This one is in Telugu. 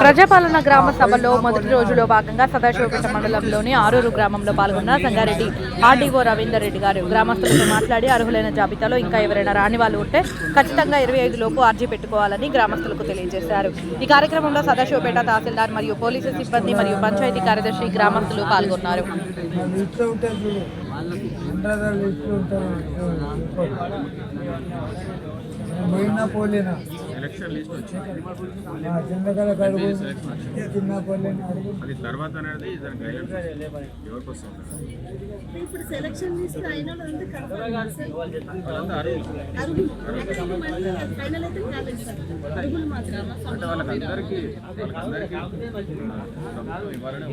ప్రజాపాలన గ్రామ సభలో మొదటి రోజులో భాగంగా సదాశివపేట మండలంలోని ఆరూరు గ్రామంలో పాల్గొన్న సంగారెడ్డి ఆర్డీఓ రవీందర్ రెడ్డి గారు గ్రామస్తులతో మాట్లాడి అర్హులైన జాబితాలో ఇంకా ఎవరైనా రాని వాళ్ళు ఉంటే ఖచ్చితంగా ఇరవై ఐదు లోపు అర్జీ పెట్టుకోవాలని గ్రామస్తులకు తెలియజేశారు ఈ కార్యక్రమంలో సదాశివపేట తహసీల్దార్ మరియు పోలీసు సిబ్బంది మరియు పంచాయతీ కార్యదర్శి గ్రామస్తులు పాల్గొన్నారు పోలేనా ఎలక్షన్ లిస్ట్ వచ్చింది ఆ చంద్రకళ కడుగు చిన్న పోలేనా అడుగు అది తర్వాత అనేది ఎవరికి వస్తుంది? ఇప్పుడు సెలక్షన్ లిస్ట్ అయిన వాళ్ళు అంతా అంటే వాళ్ళకందరికీ వాళ్ళకందరికీ ఇవ్వాలని